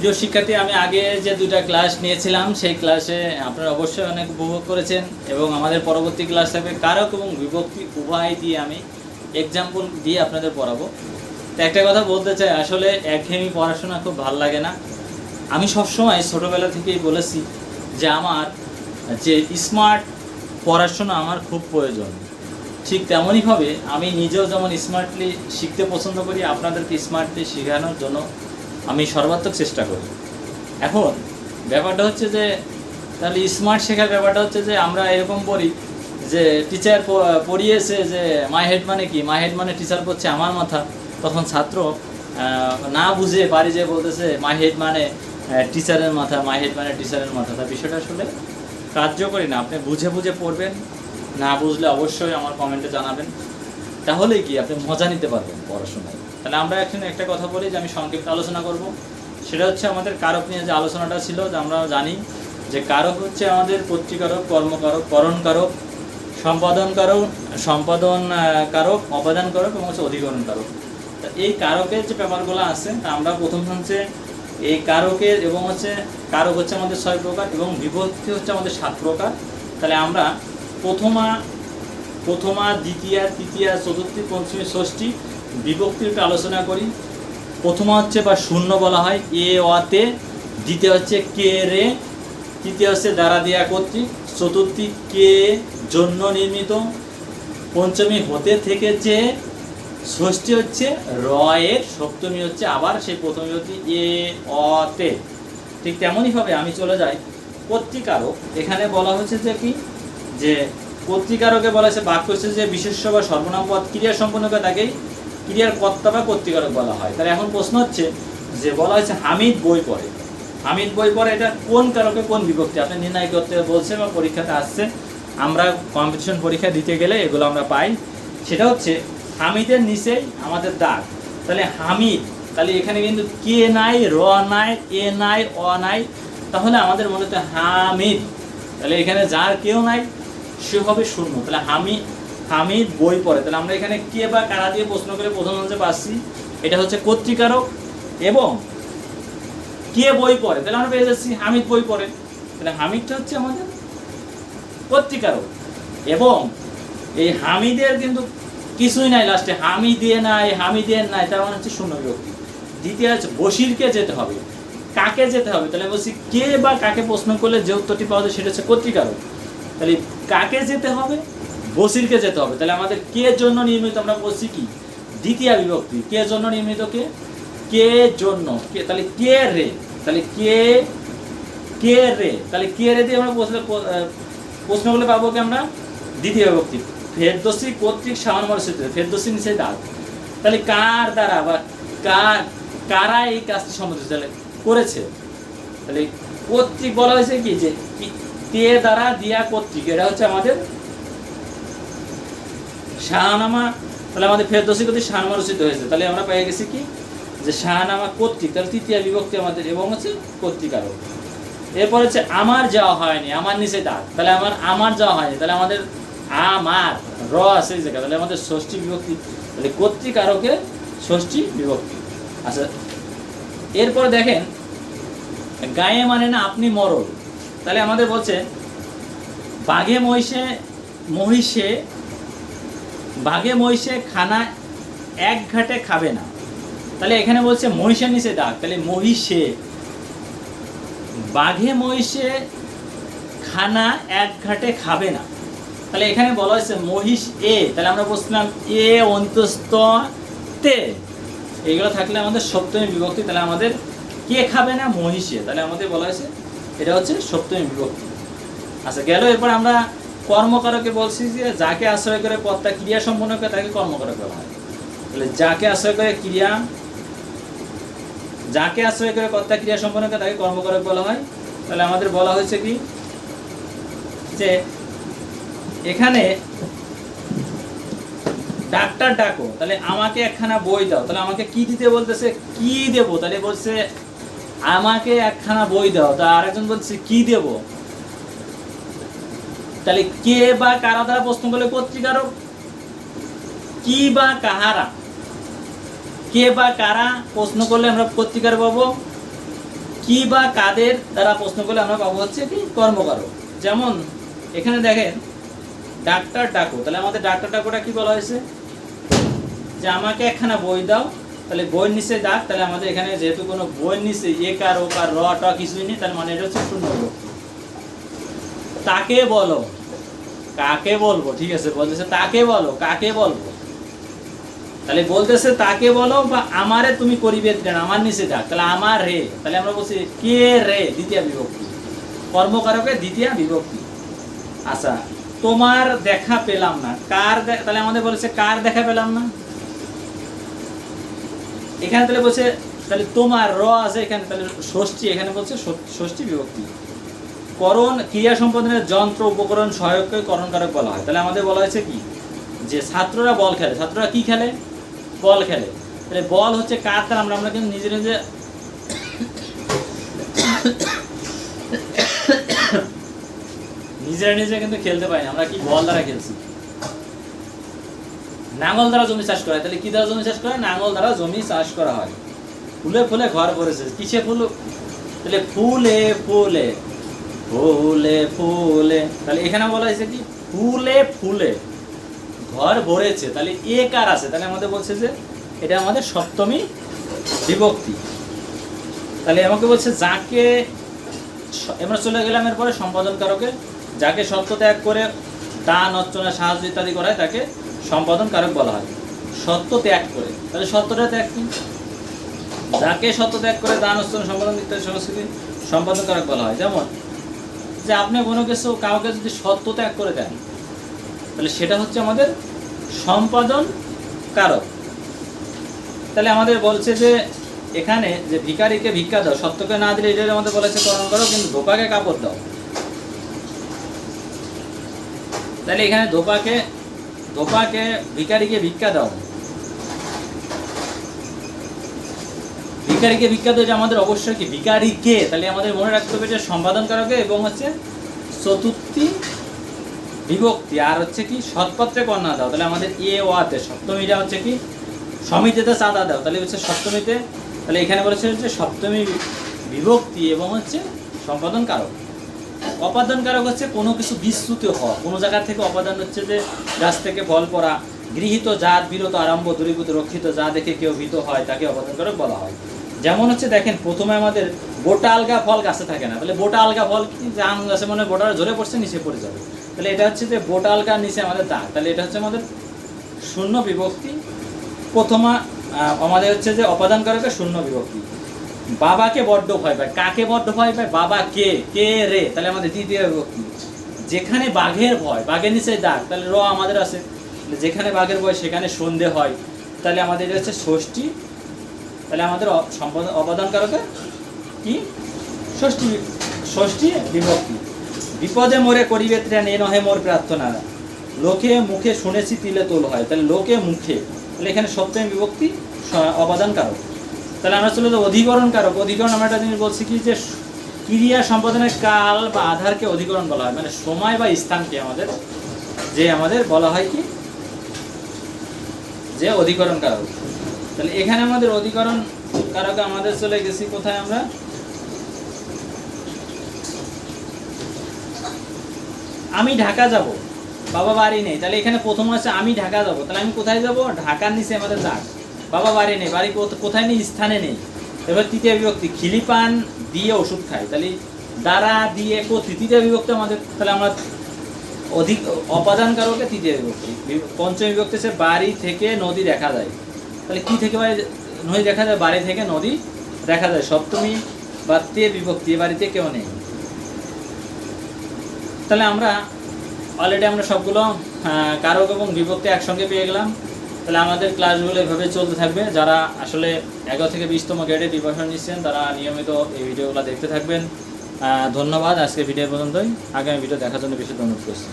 প্রিয় শিক্ষার্থী, আমি আগে যে দুটা ক্লাস নিয়েছিলাম, সেই ক্লাসে আপনারা অবশ্যই অনেক উপভোগ করেছেন এবং আমাদের পরবর্তী ক্লাস থাকবে কারক এবং বিভক্তি উভয় দিয়ে আমি এক্সাম্পল দিয়ে আপনাদের পড়াবো। তো একটা কথা বলতে চাই, আসলে একঘেয়েমি পড়াশোনা খুব ভালো লাগে না। আমি সবসময় ছোটোবেলা থেকেই বলেছি যে আমার যে স্মার্ট পড়াশোনা আমার খুব প্রয়োজন। ঠিক তেমনইভাবে আমি নিজেও যেমন স্মার্টলি শিখতে পছন্দ করি, আপনাদেরকে স্মার্টলি শেখানোর জন্য আমি সর্বাত্মক চেষ্টা করি। এখন ব্যাপারটা হচ্ছে যে, তাহলে স্মার্ট শেখার ব্যাপারটা হচ্ছে যে, আমরা এরকম পড়ি যে টিচার পড়িয়েছে যে মাই হেড মানে কি? মাই হেড মানে টিচার পড়ছে আমার মাথা। তখন ছাত্র না বুঝে বাড়ি যে বলতেছে মাই হেড মানে টিচারের মাথা মাই হেড মানে টিচারের মাথা। তা বিষয়টা আসলে কার্যকরী না। আপনি বুঝে বুঝে পড়বেন, না বুঝলে অবশ্যই আমার কমেন্টে জানাবেন। তাহলে কি? আপনি মজা নিতে পারবেন পড়াশোনায়। তাহলে আমরা এখানে একটা কথা বলি যে আমি সংক্ষিপ্ত আলোচনা করব। সেটা হচ্ছে আমাদের কারক নিয়ে যে আলোচনাটা ছিল, যে আমরা জানি যে কারক হচ্ছে আমাদের পত্রিকারক, কর্মকারক করণকারক সম্পাদন কারক সম্পাদন কারক অপাদান কারক এবং হচ্ছে অধিকরণ কারক তা এই কারকের যে ব্যাপারগুলো আছে, তা আমরা প্রথম হচ্ছে এই কারকের এবং হচ্ছে কারক হচ্ছে আমাদের ছয় প্রকার এবং বিভক্তি হচ্ছে আমাদের সাত প্রকার। তাহলে আমরা প্রথমা প্রথমা, দ্বিতীয়া, তৃতীয়া, চতুর্থী, পঞ্চমী, ষষ্ঠী বিভক্তির একটু আলোচনা করি। প্রথমা হচ্ছে বা শূন্য বলা হয়, এ, অতে। দ্বিতীয় হচ্ছে কে, রে। তৃতীয় হচ্ছে দ্বারা দেয়া কর্তৃক। চতুর্থী, কে, জন্য নির্মিত। পঞ্চমী, হতে থেকে যে ষষ্ঠী হচ্ছে র এর সপ্তমী হচ্ছে আবার সেই প্রথম হচ্ছে এ, অতে। ঠিক তেমনইভাবে আমি চলে যাই। কর্তৃকারক, এখানে বলা হয়েছে যে কি? যে কর্তৃকারকে বলা হয়েছে বাক্য হচ্ছে যে বিশেষ্য বা সর্বনাম পদ ক্রিয়া সম্পন্নকে তাকেই ক্রিয়ার কর্তা বা কর্তৃকারক বলা হয়। তাহলে এখন প্রশ্ন হচ্ছে যে বলা হয়েছে হামিদ বই পড়ে। হামিদ বই পড়ে, এটা কোন কারকে কোন বিভক্তি? আপনি নির্ণয় করতে বলছে বা পরীক্ষাতে আসছে। আমরা কম্পিটিশন পরীক্ষা দিতে গেলে এগুলো আমরা পাই। সেটা হচ্ছে হামিদের নিচেই আমাদের দাগ। তাহলে হামিদ, তাহলে এখানে কিন্তু কে নাই, র নাই, এ নাই, অ নাই, তাহলে আমাদের মনে হচ্ছে হামিদ। তাহলে এখানে যার কেউ নাই, সে হবে শূন্য। তাহলে হামি হামিদ বই পড়ে। তাহলে আমরা এখানে কে বা কারা দিয়ে প্রশ্ন করে প্রথম হচ্ছে পাচ্ছি এটা হচ্ছে কর্তৃকারক এবং কে বই পড়ে? তাহলে আমরা পেয়ে যাচ্ছি হামিদ বই পড়ে। তাহলে হামিদটা হচ্ছে আমাদের কর্তৃকারক এবং এই হামিদের কিন্তু কিছুই নাই লাস্টে। হামিদে নাই হামিদের নাই, তার মানে হচ্ছে শূন্য বিভক্তি। দ্বিতীয় হচ্ছে বসিরকে যেতে হবে। কাকে যেতে হবে? তাহলে বলছি কে বা কাকে প্রশ্ন করলে যে উত্তরটি পাওয়া যায় সেটা হচ্ছে কর্তৃকারক তাহলে কাকে যেতে হবে? বসিরকে যেতে হবে। তাহলে আমাদের কে জন্য নির্মিত? আমরা বলছি কি? দ্বিতীয় বিভক্তি। কে জন্য নির্মিত কে? কে জন্য। কে তাহলে কে রে? তাহলে কে কে রে? তাহলে কে রে দিয়ে আমরা প্রশ্ন প্রশ্নগুলো পাবো কি আমরা? দ্বিতীয় বিভক্তি। ফেরদোসি কর্তৃক সামান্য সূত্রে ফেরদোসি নিচে দাগ তাহলে কার দ্বারা বা কার কারা এই কাজটি সম্পাদিত তাহলে করেছে। তাহলে কর্তৃক বলা হয়েছে কি? যে কি- দ্বারা দিয়া কর্তৃক। এটা হচ্ছে আমাদের শাহনামা, তাহলে আমাদের ফেরদোসি কর্তৃক শাহনামা রচিত হয়েছে। তাহলে আমরা পেয়ে গেছি কি? যে শাহনামা কর্তৃক, তাহলে তৃতীয় বিভক্তি আমাদের, এবং হচ্ছে কর্তৃকারক এরপর হচ্ছে আমার যাওয়া হয়নি, আমার নিচে দাগ। তাহলে আমার আমার যাওয়া হয়নি, তাহলে আমাদের আমার, র আছে এই জায়গা তাহলে আমাদের ষষ্ঠী বিভক্তি, তাহলে কর্তৃকারকে ষষ্ঠী বিভক্তি। আচ্ছা এরপর দেখেন, গায়ে মানে না আপনি মরল তাহলে আমাদের বলছে, বাঘে মহিষে মহিষে বাঘে, মহিষে, খানা এক ঘাটে খাবে না। তাহলে এখানে বলছে মহিষের নিচে দাগ তাহলে মহিষে। বাঘে, মহিষে, খানা এক ঘাটে খাবে না। তাহলে এখানে বলা হয়েছে মহিষ এ, তাহলে আমরা বলছিলাম এ অন্তস্থ তে। এইগুলো থাকলে আমাদের সপ্তমী বিভক্তি, তাহলে আমাদের কে খাবে না? মহিষে। তাহলে আমাদের বলা হয়েছে, এটা হচ্ছে সপ্তমী বিভক্তি। আচ্ছা গেল, এরপর আমরা কর্মকারকে বলছি যে, যাকে আশ্রয় করে কর্তা ক্রিয়া সম্পন্ন করে, তাকে কর্মকারক বলা হয়। তাহলে যাকে আশ্রয় করে ক্রিয়া, যাকে আশ্রয় করে কর্তা ক্রিয়া সম্পন্ন করে, তাকে কর্মকারক বলা হয়। তাহলে আমাদের বলা হয়েছে কি? যে, এখানে ডাক্তার ডাকো, তাহলে আমাকে একখানা বই দাও। তাহলে আমাকে কি দিতে বলতেছে? কি দেবো? তাহলে বলছে, আমাকে একখানা বই দাও। তা আরেকজন বলছে, কি দেব? তাহলে কে বা কারা দ্বারা প্রশ্ন করলে কর্তৃকারক কি বা কাহারা? কে বা কারা প্রশ্ন করলে আমরা পত্রিকার পাবো? কি বা কাদের দ্বারা প্রশ্ন করলে আমরা পাবো হচ্ছে কি কর্মকারক যেমন এখানে দেখেন, ডাক্তার ডাকো। তাহলে আমাদের ডাক্তার ডাকোটা কি বলা হয়েছে? যে আমাকে একখানা বই দাও, তাহলে বইয়ের নিচে ডাক, তাহলে আমাদের এখানে যেহেতু কোনো বইয়ের নিচে এ কার ও কার র, ট কিছুই নেই, তার মানে এটা হচ্ছে শূন্য তাকে বলো। কাকে বলব? ঠিক আছে, বলতেছে তাকে বলো, কাকে বলব? তাহলে বলতেছে তাকে বলো বা আমারে তুমি করিবে আমার নিচে ডাক তাহলে আমার রে। তাহলে আমরা বলছি, কে রে? দ্বিতীয় বিভক্তি। কর্মকারকের দ্বিতীয় বিভক্তি। আচ্ছা তোমার দেখা পেলাম না। কার তাহলে আমাদের বলেছে, কার দেখা পেলাম না? এখানে তাহলে বলছে, তাহলে তোমার র আছে এখানে, তাহলে ষষ্ঠী, এখানে বলছে ষষ্ঠী বিভক্তি। করণ, ক্রিয়া সম্পাদনের যন্ত্র, উপকরণ সহায়ককে করণকারক বলা হয়। তাহলে আমাদের বলা হয়েছে কি? যে ছাত্ররা বল খেলে। ছাত্ররা কি খেলে? বল খেলে। তাহলে বল হচ্ছে কার দ্বারা? আমরা আমরা কিন্তু নিজে নিজে নিজেরা নিজে কিন্তু খেলতে পারি আমরা কি বল দ্বারা খেলছি? নাঙ্গল দ্বারা জমি চাষ করা তাহলে কি দ্বারা জমি চাষ করা হয়? নাঙ্গল দ্বারা জমি চাষ করা হয়। ফুলে ফুলে ঘর করেছে। কিসে ফুল তাহলে ফুলে ফুলে। ফুলে ফুলে। তাহলে এখানে বলা হয়েছে কি? ফুলে ফুলে। ঘর ভরেছে। তাহলে এ কার আছে? তাহলে আমাদের বলছে যে এটা আমাদের সপ্তমী বিভক্তি। তাহলে আমাকে বলছে যাকে আমরা চলে গেলাম এরপরে সম্পাদন কারকে। যাকে সত্য ত্যাগ করে দান, অর্চনা, সাহায্য ইত্যাদি করায় তাকে সম্পাদন কারক বলা হয়। সত্য ত্যাগ করে। তাহলে সত্যটা ত্যাগ কি? যাকে সত্য ত্যাগ করে দান, অর্চনা, সম্পাদন ইত্যাদি সংস্কৃতি সম্পাদন কারক বলা হয়। যেমন যে আপনি কোনো কিছু কাউকে যদি সত্য ত্যাগ করে দেন, তাহলে সেটা হচ্ছে আমাদের সম্পাদন কারক। তাহলে আমাদের বলছে যে এখানে যে ভিখারিকে ভিক্ষা দাও, সত্যকে না দিলে এটার আমাদের বলেছে করণ করো, কিন্তু ধোপাকে কাপড় দাও। তাহলে এখানে ধোপাকে ধোপাকে ভিখারিকে ভিক্ষা দাও। ভিক্ষা দাও এটা আমাদের অবশ্যই কি ভিখারিকে তাহলে আমাদের মনে রাখতে হবে যে সম্পাদন কারকে এবং হচ্ছে চতুর্থী বিভক্তি আর হচ্ছে কি সৎপত্রে কন্যা দাও। তাহলে আমাদের এ ওয়াতে সপ্তমীটা হচ্ছে কি সমিতিতে চাঁদা দাও। তাহলে হচ্ছে সপ্তমীতে, তাহলে এখানে বলেছে হচ্ছে সপ্তমী বিভক্তি এবং হচ্ছে সম্পাদন কারক অপাদান কারক হচ্ছে কোনো কিছু বিস্তৃত হওয়া। কোনো জায়গা থেকে অপাদান হচ্ছে যে গাছ থেকে ফল পড়া, গৃহীত জাত, বিরত, আরম্ভ, দূরীভূত, রক্ষিত, যা দেখে কেউ ভীত হয়, তাকে অপাদান কারক বলা হয়। যেমন হচ্ছে দেখেন, প্রথমে আমাদের বোটা আলগা ফল গাছে থাকে না। তাহলে বোটা আলগা ফল আম গাছে মনে বোটাটা ঝরে পড়ছে, নিচে পড়ে যাবে। তাহলে এটা হচ্ছে যে বোটা আলগার নিচে আমাদের দাগ। তাহলে এটা হচ্ছে আমাদের শূন্য বিভক্তি। প্রথমা আমাদের হচ্ছে যে অপাদান কারকে শূন্য বিভক্তি। বাবাকে বড্ড ভয় পায়। কাকে বড্ড ভয় পায়? বাবা কে? কে রে? তাহলে আমাদের তৃতীয় বিভক্তি। যেখানে বাঘের ভয়, বাঘের নিচে দাগ, তাহলে র আমাদের আছে। যেখানে বাঘের ভয়, সেখানে সন্ধে হয়। তাহলে আমাদের এটা হচ্ছে ষষ্ঠী তাহলে আমাদের অ- সম্পাদন অপাদান কি? ষষ্ঠী ষষ্ঠী বিভক্তি। বিপদে মোরে করিবে ত্রাণ এ নহে মোর প্রার্থনা। লোকে মুখে শুনেছি তিলে তোল হয়। তাহলে লোকে মুখে, তাহলে এখানে সপ্তমী বিভক্তি স- অপাদান কারক তাহলে আমরা চলে যাব অধিকরণ কারক অধিকরণ আমরা একটা জিনিস বলছি কি? যে ক্রিয়া সম্পাদনের কাল বা আধারকে অধিকরণ বলা হয়। মানে সময় বা স্থানকে আমাদের, যে আমাদের বলা হয় কি? যে অধিকরণ কারক তাহলে এখানে আমাদের অধিকরণ কারকে আমাদের চলে গেছি, কোথায় আমরা? আমি ঢাকা যাব। বাবা বাড়ি নেই। তাহলে এখানে প্রথম আছে আমি ঢাকা যাব। তাহলে আমি কোথায় যাব? ঢাকার নিচে আমাদের দাগ বাবা বাড়ি নেই। বাড়ি কোথায় নেই? স্থানে নেই। এবার তৃতীয় বিভক্তি, খিলিপান দিয়ে ওষুধ খাই তাহলে দ্বারা দিয়ে কো- তৃতীয় বিভক্তি আমাদের, তাহলে আমরা অধিক অপাদান কারকে তৃতীয় বিভক্তি। পঞ্চম বিভক্তি হচ্ছে বাড়ি থেকে নদী দেখা যায়। তাহলে কী থেকে বাড়ি নদী দেখা যায়? বাড়ি থেকে নদী দেখা যায়। সপ্তমী বা তে বিভক্তি বাড়িতে কেউ নেই। তাহলে আমরা অলরেডি আমরা সবগুলো কারক এবং বিভক্তি একসঙ্গে পেয়ে গেলাম। তাহলে আমাদের ক্লাসগুলো এভাবে চলতে থাকবে। যারা আসলে এগারো থেকে বিশতম গ্রেডে প্রিপারেশন নিচ্ছেন, তারা নিয়মিত এই ভিডিওগুলো দেখতে থাকবেন। ধন্যবাদ। আজকে ভিডিও পর্যন্তই। আগামী ভিডিও দেখার জন্য বেশি অনুরোধ করছি।